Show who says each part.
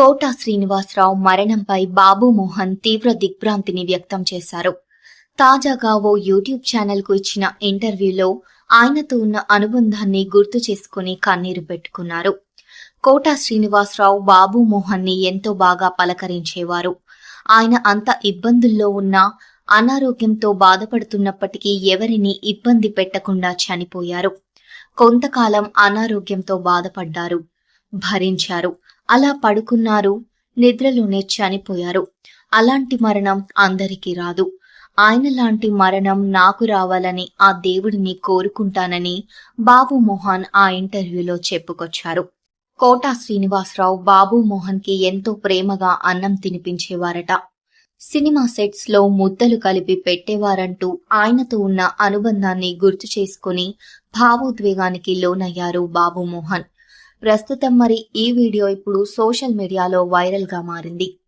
Speaker 1: కోట శ్రీనివాసరావు మరణంపై బాబు మోహన్ తీవ్ర దిగ్భ్రాంతిని వ్యక్తం చేశారు. తాజాగా ఓ యూట్యూబ్ ఛానల్కు ఇచ్చిన ఇంటర్వ్యూలో ఆయనతో ఉన్న అనుబంధాన్ని గుర్తు చేసుకుని కన్నీరు పెట్టుకున్నారు. కోట శ్రీనివాసరావు బాబు మోహన్ని ఎంతో బాగా పలకరించేవారు. ఆయన అంత ఇబ్బందుల్లో ఉన్నా అనారోగ్యంతో బాధపడుతున్నప్పటికీ ఎవరిని ఇబ్బంది పెట్టకుండా చనిపోయారు. కొంతకాలం అనారోగ్యంతో బాధపడ్డారు. భరించారు. అలా పడుకున్నారు. నిద్రలోనే చనిపోయారు. అలాంటి మరణం అందరికీ రాదు. ఆయన లాంటి మరణం నాకు రావాలని ఆ దేవుడిని కోరుకుంటానని బాబు మోహన్ ఆ ఇంటర్వ్యూలో చెప్పుకొచ్చారు. కోటా శ్రీనివాసరావు బాబు మోహన్కి ఎంతో ప్రేమగా అన్నం తినిపించేవారట. సినిమా సెట్స్లో ముద్దలు కలిపి పెట్టేవారంటూ ఆయనతో ఉన్న అనుబంధాన్ని గుర్తు చేసుకుని భావోద్వేగానికి లోనయ్యారు బాబు మోహన్. ప్రస్తుతం మరి ఈ వీడియో ఇప్పుడు సోషల్ మీడియాలో వైరల్గా మారింది.